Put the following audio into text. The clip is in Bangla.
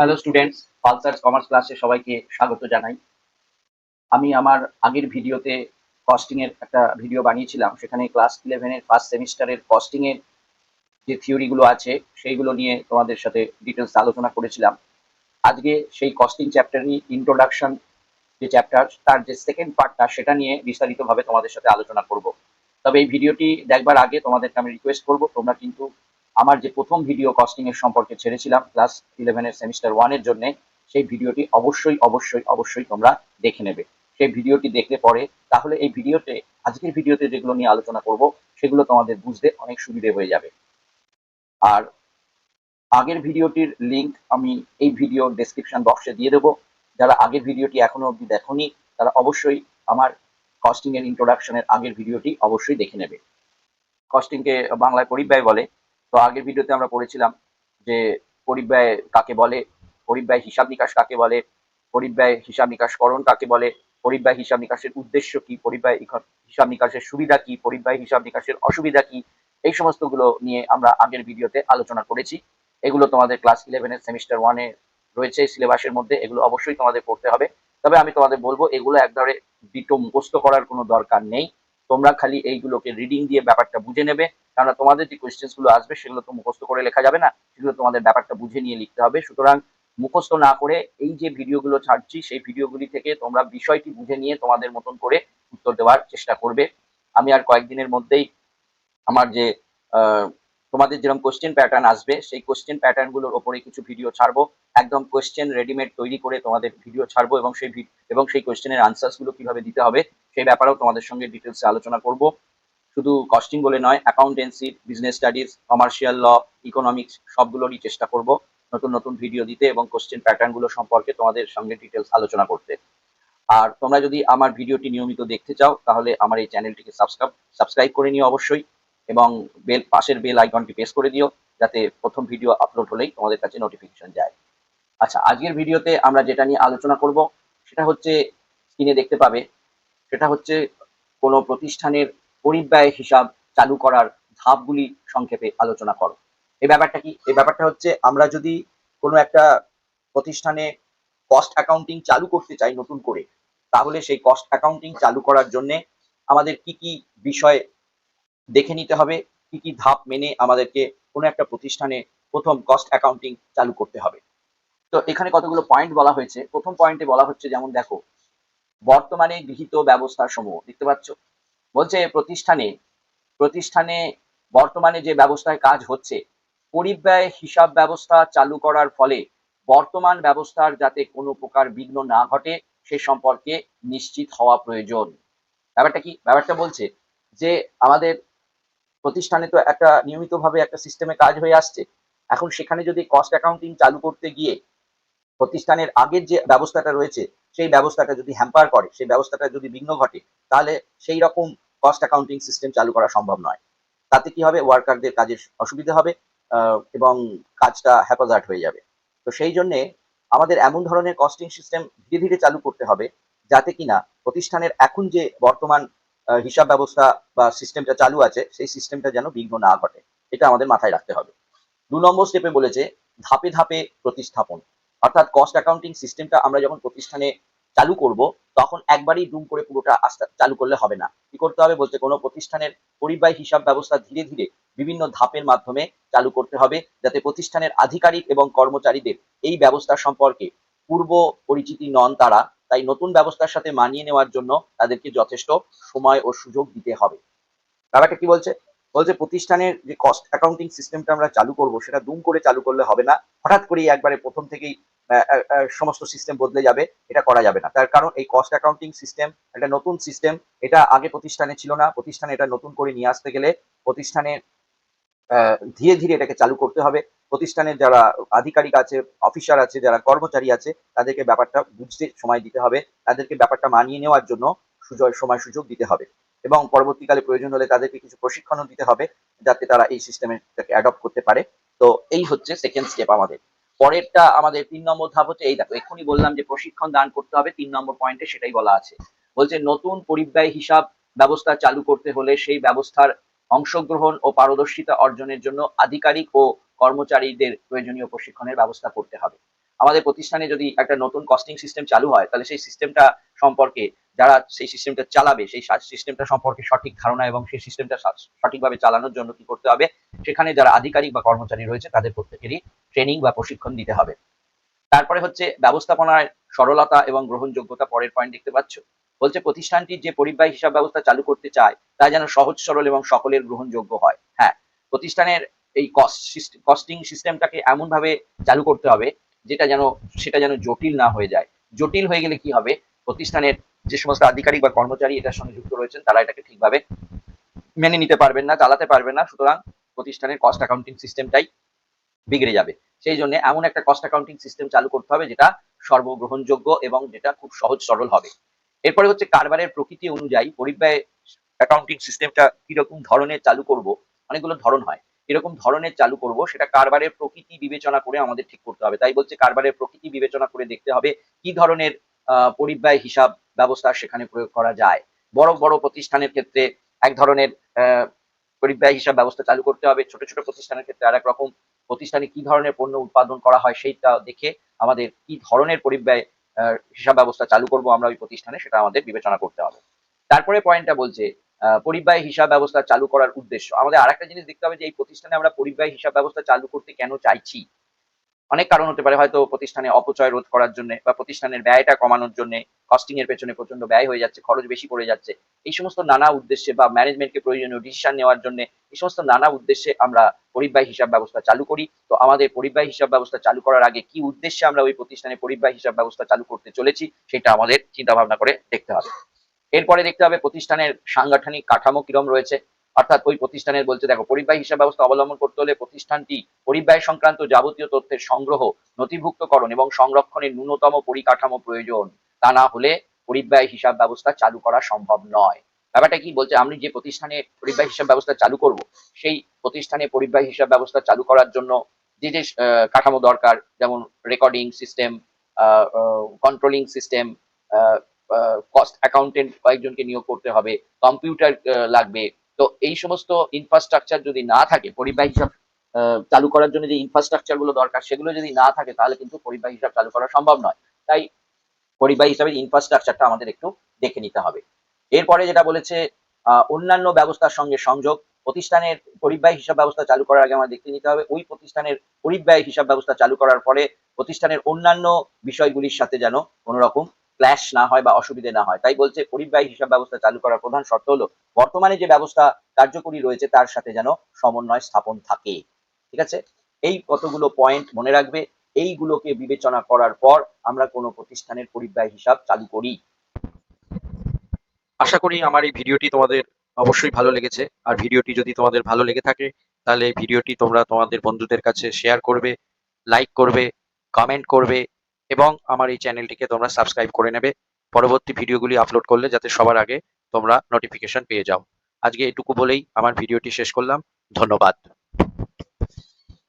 হ্যালো স্টুডেন্টস পালসার্স কমার্স ক্লাসে সবাইকে স্বাগত জানাই। আমি আমার আগের ভিডিওতে কস্টিং এর একটা ভিডিও বানিয়েছিলাম। সেখানে ক্লাস ইলেভেনের ফার্স্ট সেমিস্টারের কস্টিং এর যে থিওরিগুলো আছে, সেইগুলো নিয়ে তোমাদের সাথে ডিটেলস আলোচনা করেছিলাম। আজকে সেই কস্টিং চ্যাপ্টারই ইন্ট্রোডাকশন যে চ্যাপ্টার তার যে সেকেন্ড পার্টটা সেটা নিয়ে বিস্তারিতভাবে তোমাদের সাথে আলোচনা করব। তবে এই ভিডিওটি দেখবার আগে তোমাদেরকে আমি রিকোয়েস্ট করব, তোমরা কিন্তু আমার যে প্রথম ভিডিও কস্টিং এর সম্পর্কে ছেড়েছিলাম ক্লাস ইলেভেনের সেমিস্টার ওয়ানের জন্য, সেই ভিডিওটি অবশ্যই অবশ্যই অবশ্যই তোমরা দেখে নেবে। সেই ভিডিওটি দেখলে পরে, তাহলে এই ভিডিওতে আজকের ভিডিওতে যেগুলো নিয়ে আলোচনা করব, সেগুলো তোমাদের বুঝতে অনেক সুবিধে হয়ে যাবে। আর আগের ভিডিওটির লিংক আমি এই ভিডিও ডেসক্রিপশন বক্সে দিয়ে দেবো। যারা আগের ভিডিওটি এখনও অবধি দেখোনি, তারা অবশ্যই আমার কস্টিং এর ইন্ট্রোডাকশনের আগের ভিডিওটি অবশ্যই দেখে নেবে। কস্টিংকে বাংলায় পরিব্যয় বলে তো আগের ভিডিওতে আমরা পড়েছিলাম যে পরিব্যয় কাকে বলে পরিব্যয় হিসাব নিকাশ কাকে বলে পরিব্যয় হিসাব নিকাশকরণ কাকে বলে পরিব্যয় হিসাব নিকাশের উদ্দেশ্য কি পরিব্যয় হিসাব নিকাশের সুবিধা কি পরিব্যয় হিসাব নিকাশের অসুবিধা কি, এই সমস্তগুলো নিয়ে আমরা আগের ভিডিওতে আলোচনা করেছি। এগুলো তোমাদের ক্লাস ইলেভেনের সেমিস্টার ওয়ানে রয়েছে সিলেবাসের মধ্যে, এগুলো অবশ্যই তোমাদের পড়তে হবে। তবে আমি তোমাদের বলব, এগুলো একবারে ডিটো মুখস্থ করার কোনো দরকার নেই। তোমরা খালি এইগুলোকে রিডিং দিয়ে ব্যাপারটা বুঝে নেবে। কারণ তোমাদের যে কোয়েশ্চেন্সগুলো আসবে, সেগুলো তো মুখস্থ করে লেখা যাবে না। সেগুলো তোমাদের ব্যাপারটা বুঝে নিয়ে লিখতে হবে। সুতরাং মুখস্থ না করে এই যে ভিডিওগুলো ছাড়ছি, সেই ভিডিওগুলি থেকে তোমরা বিষয়টি বুঝে নিয়ে তোমাদের মতন করে উত্তর দেওয়ার চেষ্টা করবে। আমি আর কয়েকদিনের মধ্যেই আমার যে তোমাদের যেরকম কোশ্চেন প্যাটার্ন আসবে, সেই কোশ্চেন প্যাটার্নগুলোর ওপরে কিছু ভিডিও ছাড়বো। একদম কোশ্চেন রেডিমেড তৈরি করে তোমাদের ভিডিও ছাড়বো এবং সেই এবং সেই কোশ্চেনের আনসার্সগুলো কীভাবে দিতে হবে, সেই ব্যাপারেও তোমাদের সঙ্গে ডিটেলসে আলোচনা করব। শুধু কস্টিং বলে নয় accountancy business studies commercial law economics সবগুলোরই চেষ্টা করব নতুন নতুন ভিডিও দিতে এবং কোশ্চেন প্যাটার্নগুলো সম্পর্কে তোমাদের সঙ্গে ডিটেলস আলোচনা করতে। আর তোমরা যদি আমার ভিডিওটি নিয়মিত দেখতে চাও, তাহলে আমার এই চ্যানেলটিকে সাবস্ক্রাইব সাবস্ক্রাইব করে নিও অবশ্যই। এবং বেল, পাশের বেল আইকনটি প্রেস করে দিও, যাতে প্রথম ভিডিও আপলোড হলেই তোমাদের কাছে নোটিফিকেশন যায়। আচ্ছা আজকের ভিডিওতে আমরা যেটা নিয়ে আলোচনা করব, সেটা হচ্ছে স্ক্রিনে দেখতে পাবে, সেটা হচ্ছে কোনো প্রতিষ্ঠানের পরিব্যয় হিসাব চালু করার ধাপগুলি সংক্ষেপে আলোচনা করো। এই ব্যাপারটা কি? এই ব্যাপারটা হচ্ছে, আমরা যদি কোনো একটা প্রতিষ্ঠানে কস্ট অ্যাকাউন্টিং চালু করতে চাই নতুন করে, তাহলে সেই কস্ট অ্যাকাউন্টিং চালু করার জন্যে আমাদের কি কি বিষয় দেখে নিতে হবে কি কি ধাপ মেনে আমাদেরকে কোনো একটা প্রতিষ্ঠানে প্রথম কস্ট অ্যাকাউন্টিং চালু করতে হবে। তো এখানে কতগুলো পয়েন্ট বলা হয়েছে। প্রথম পয়েন্টে বলা হচ্ছে যেমন দেখো, বর্তমানে গৃহীত ব্যবস্থা সমূহ, দেখতে পাচ্ছ? বলছে প্রতিষ্ঠানে প্রতিষ্ঠানে বর্তমানে যে ব্যবস্থায় কাজ হচ্ছে পরিব্যয় হিসাব ব্যবস্থা চালু করার ফলে বর্তমান ব্যবস্থার যাতে কোনো প্রকার বিঘ্ন না ঘটে, সে সম্পর্কে নিশ্চিত হওয়া প্রয়োজন। ব্যাপারটা কি? ব্যাপারটা বলছে যে আমাদের প্রতিষ্ঠানে তো একটা নিয়মিতভাবে একটা সিস্টেমে কাজ হয়ে আসছে। এখন সেখানে যদি কস্ট অ্যাকাউন্টিং চালু করতে গিয়ে প্রতিষ্ঠানের আগের যে ব্যবস্থাটা রয়েছে, সেই ব্যবস্থাটা যদি হ্যাম্পার করে, সেই ব্যবস্থাটা যদি বিঘ্ন ঘটে, তাহলে সেই রকম কস্ট অ্যাকাউন্টিং সিস্টেম চালু করা সম্ভব নয়। তাতে কি হবে? ওয়ার্কারদের কাজের অসুবিধা হবে এবং কাজটা হ্যাপাজার্ট হয়ে যাবে। তো সেই জন্য আমাদের এমন ধরনের কস্টিং সিস্টেম ধীরে ধীরে চালু করতে হবে, যাতে কিনা প্রতিষ্ঠানের এখন যে বর্তমান হিসাব ব্যবস্থা বা সিস্টেমটা চালু আছে, সেই সিস্টেমটা যেন বিঘ্ন না ঘটে। এটা আমাদের মাথায় রাখতে হবে। দু নম্বর স্টেপে বলেছে, ধাপে ধাপে প্রতিস্থাপন। অর্থাৎ কস্ট অ্যাকাউন্টিং সিস্টেমটা আমরা যখন প্রতিষ্ঠানে চালু করব, তখন একবারই ডুম করে পুরোটা আস্তে চালু করলে হবে না। কি করতে হবে বলতে কোনো প্রতিষ্ঠানের পরিবাহী হিসাব ব্যবস্থা ধীরে ধীরে বিভিন্ন ধাপের মাধ্যমে চালু করতে হবে, যাতে প্রতিষ্ঠানের আধিকারিক এবং কর্মচারীদের এই ব্যবস্থা সম্পর্কে পূর্ব পরিচিতি নন তারা তাই নতুন ব্যবস্থার সাথে মানিয়ে নেওয়ার জন্য তাদেরকে যথেষ্ট সময় ও সুযোগ দিতে হবে। ব্যাপারটা কি বলছে? বলছে প্রতিষ্ঠানের যে কস্ট অ্যাকাউন্টিং সিস্টেমটা আমরা চালু করব সেটা দুম করে চালু করলে হবে না। হঠাৎ করেই একবারে প্রথম থেকেই সমস্ত সিস্টেম বদলে যাবে এটা করা যাবে না। তার কারণ এই কস্ট অ্যাকাউন্টিং সিস্টেম একটা নতুন সিস্টেম এটা আগে প্রতিষ্ঠানে ছিল না। প্রতিষ্ঠানে এটা নতুন করে নিয়ে আসতে গেলে প্রতিষ্ঠানে আহ, ধীরে ধীরে এটাকে চালু করতে হবে। প্রতিষ্ঠানের যারা আধিকারিক আছে, অফিসার আছে, যারা কর্মচারী আছে, তাদেরকে ব্যাপারটা বুঝতে সময় দিতে হবে। তাদেরকে ব্যাপারটা মানিয়ে নেওয়ার জন্য সুযোগ সময় সুযোগ দিতে হবে। এবং পরবর্তীকালে প্রয়োজন হলে তাদেরকে কিছু প্রশিক্ষণও দিতে হবে, যাতে তারা এই সিস্টেমটাকে অ্যাডপ্ট করতে পারে। তো এই হচ্ছে সেকেন্ড স্টেপ আমাদের। পরেরটা আমাদের তিন নম্বর ধাপ হচ্ছে, এই দেখো, এক্ষুনি বললাম যে প্রশিক্ষণ দান করতে হবে, তিন নম্বর পয়েন্টে সেটাই বলা আছে। বলছে নতুন পরিব্যয় হিসাব ব্যবস্থা চালু করতে হলে সেই ব্যবস্থার অংশগ্রহণ ও পারদর্শিতা অর্জনের জন্য আধিকারিক ও কর্মচারীদের প্রয়োজনীয় প্রশিক্ষণের ব্যবস্থা করতে হবে। আমাদের প্রতিষ্ঠানে যদি একটা নতুন কস্টিং সিস্টেম চালু হয়, তাহলে সেই সিস্টেমটা সম্পর্কে, যারা সেই সিস্টেমটা চালাবে, সেই সিস্টেমটা সম্পর্কে সঠিক ধারণা এবং সেই সিস্টেমটা সঠিকভাবে চালানোর জন্য কি করতে হবে, সেখানে যারা আধিকারিক বা কর্মচারী রয়েছে, তাদের প্রত্যেকেরই ট্রেনিং বা প্রশিক্ষণ দিতে হবে। তারপরে হচ্ছে ব্যবস্থাপনায় সরলতা এবং গ্রহণযোগ্যতা পরের পয়েন্ট দেখতে পাচ্ছ। বলছে প্রতিষ্ঠানটি যে পরিবাহী হিসাব ব্যবস্থা চালু করতে চায়, তা যেন সহজ, সরল এবং সকলের গ্রহণযোগ্য হয়। হ্যাঁ প্রতিষ্ঠানের এই কস্টিং সিস্টেমটাকে এমন ভাবে চালু করতে হবে, যেটা যেন, সেটা যেন জটিল না হয়ে যায়। জটিল হয়ে গেলে কি হবে? প্রতিষ্ঠানের যে সমস্ত আধিকারিক বা কর্মচারী এটার সঙ্গে যুক্ত রয়েছেন, তারা এটাকে ঠিকভাবে মেনে নিতে পারবেন না, চালাতে পারবেন না, সুতরাং প্রতিষ্ঠানের কস্ট অ্যাকাউন্টিং সিস্টেমটাই বিগড়ে যাবে। সেই জন্য এমন একটা কস্ট অ্যাকাউন্টিং সিস্টেম চালু করতে হবে, যেটা সর্বগ্রহণযোগ্য এবং যেটা খুব সহজ, সরল হবে। এরপরে হচ্ছে কারবারের প্রকৃতি অনুযায়ী পরিব্যয় অ্যাকাউন্টিং সিস্টেমটা কীরকম ধরনের চালু করব, অনেকগুলো ধরন হয়। এরকম ধরনের চালু করব, সেটা কারবারের প্রকৃতি বিবেচনা করে আমাদের ঠিক করতে হবে। তাই বলছে কারবারের প্রকৃতি বিবেচনা করে দেখতে হবে কি ধরনের পরিব্যয় হিসাব ব্যবস্থা সেখানে প্রয়োগ করা যায়। বড় বড় প্রতিষ্ঠানের ক্ষেত্রে এক ধরনের পরিব্যয় হিসাব ব্যবস্থা চালু করতে হবে। ছোট ছোট প্রতিষ্ঠানের ক্ষেত্রে আর রকম প্রতিষ্ঠানে কি ধরনের পণ্য উৎপাদন করা হয় সেইটা দেখে আমাদের কি ধরনের পরিব্যয় হিসাব ব্যবস্থা চালু করব আমরা ওই প্রতিষ্ঠানে, সেটা আমাদের বিবেচনা করতে হবে। তারপরে পয়েন্টটা বলছে পরিব্যয় হিসাব ব্যবস্থা চালু করার উদ্দেশ্য। আমাদের আরেকটা জিনিস দেখতে হবে যে, এই প্রতিষ্ঠানে আমরা পরিব্যয় হিসাব ব্যবস্থা চালু করতে কেন চাইছি? অনেক কারণ হতে পারে, হয়তো প্রতিষ্ঠানে অপচয় রোধ করার জন্য বা প্রতিষ্ঠানের ব্যয়টা কমানোর জন্য কস্টিং এর পেছনে প্রচণ্ড ব্যয় হয়ে যাচ্ছে, খরচ বেশি পড়ে যাচ্ছে। এই সমস্ত নানা উদ্দেশ্যে বা ম্যানেজমেন্টকে প্রয়োজনীয় ডিসিশন নেওয়ার জন্য, এই সমস্ত নানা উদ্দেশ্যে আমরা পরিব্যয় হিসাব ব্যবস্থা চালু করি। তো আমাদের পরিব্যয় হিসাব ব্যবস্থা চালু করার আগে কি উদ্দেশ্যে আমরা ওই প্রতিষ্ঠানে পরিব্যয় হিসাব ব্যবস্থা চালু করতে চলেছি, সেটা আমাদের চিন্তা ভাবনা করে দেখতে হবে। এরপরে দেখতে হবে প্রতিষ্ঠানের সাংগঠনিক কাঠামো কিরম রয়েছে। অর্থাৎ ওই প্রতিষ্ঠানের বলছে দেখো, পরিব্যয় হিসাব ব্যবস্থা অবলম্বন করতে হলে প্রতিষ্ঠানটি পরিব্যয় সংক্রান্ত যাবতীয় তথ্যের সংগ্রহ, নথিভুক্তকরণ এবং সংরক্ষণের ন্যূনতম পরিকাঠামো প্রয়োজন। তা না হলে পরিব্যয় হিসাব ব্যবস্থা চালু করা সম্ভব নয়। ব্যাপারটা কি বলছে? আমি যে প্রতিষ্ঠানে পরিব্যয় হিসাব ব্যবস্থা চালু করব, সেই প্রতিষ্ঠানে পরিব্যয় হিসাব ব্যবস্থা চালু করার জন্য যে যে কাঠামো দরকার, যেমন recording system controlling system cost accountant কয়েকজনকে নিয়োগ করতে হবে কম্পিউটার লাগবে। তো এই সমস্ত ইনফ্রাস্ট্রাকচার যদি না থাকে পরিবাহী হিসাব চালু করার জন্য যে ইনফ্রাস্ট্রাকচারগুলো দরকার, সেগুলো যদি না থাকে, তাহলে কিন্তু পরিবাহী হিসাব চালু করা সম্ভব নয়। তাই পরিবাহী হিসাবে ইনফ্রাস্ট্রাকচারটা আমাদের একটু দেখে নিতে হবে। এরপরে যেটা বলেছে অন্যান্য ব্যবস্থার সঙ্গে সংযোগ, প্রতিষ্ঠানের পরিব্যয় হিসাব ব্যবস্থা চালু করার আগে আমাদের দেখতে নিতে হবে, ওই প্রতিষ্ঠানের পরিব্যয় হিসাব ব্যবস্থা চালু করার পরে প্রতিষ্ঠানের অন্যান্য বিষয়গুলির সাথে যেন কোনো রকম ক্ল্যাশ না হয় বা অসুবিধে না হয়। তাই বলছে, পরিব্যয় হিসাব ব্যবস্থা চালু করার প্রধান শর্ত হলো, বর্তমানে যে ব্যবস্থা কার্যকরী রয়েছে তার সাথে যেন সমন্বয় স্থাপন থাকে। ঠিক আছে? এই কতগুলো পয়েন্ট মনে রাখবে, এইগুলোকে বিবেচনা করার পর আমরা কোনো প্রতিষ্ঠানের পরিব্যয় হিসাব চালু করি। আশা করি আমার এই ভিডিওটি তোমাদের অবশ্যই ভালো লেগেছে। আর ভিডিওটি যদি তোমাদের ভালো লেগে থাকে, তাহলে ভিডিওটি তোমরা তোমাদের বন্ধুদের কাছে শেয়ার করবে লাইক করবে কমেন্ট করবে এবং আমার এই চ্যানেলটিকে তোমরা সাবস্ক্রাইব করে নেবে। পরবর্তী ভিডিওগুলি আপলোড করলে যাতে সবার আগে তোমরা নোটিফিকেশন পেয়ে যাও। আজকে এটুকু বলেই আমার ভিডিওটি শেষ করলাম। ধন্যবাদ।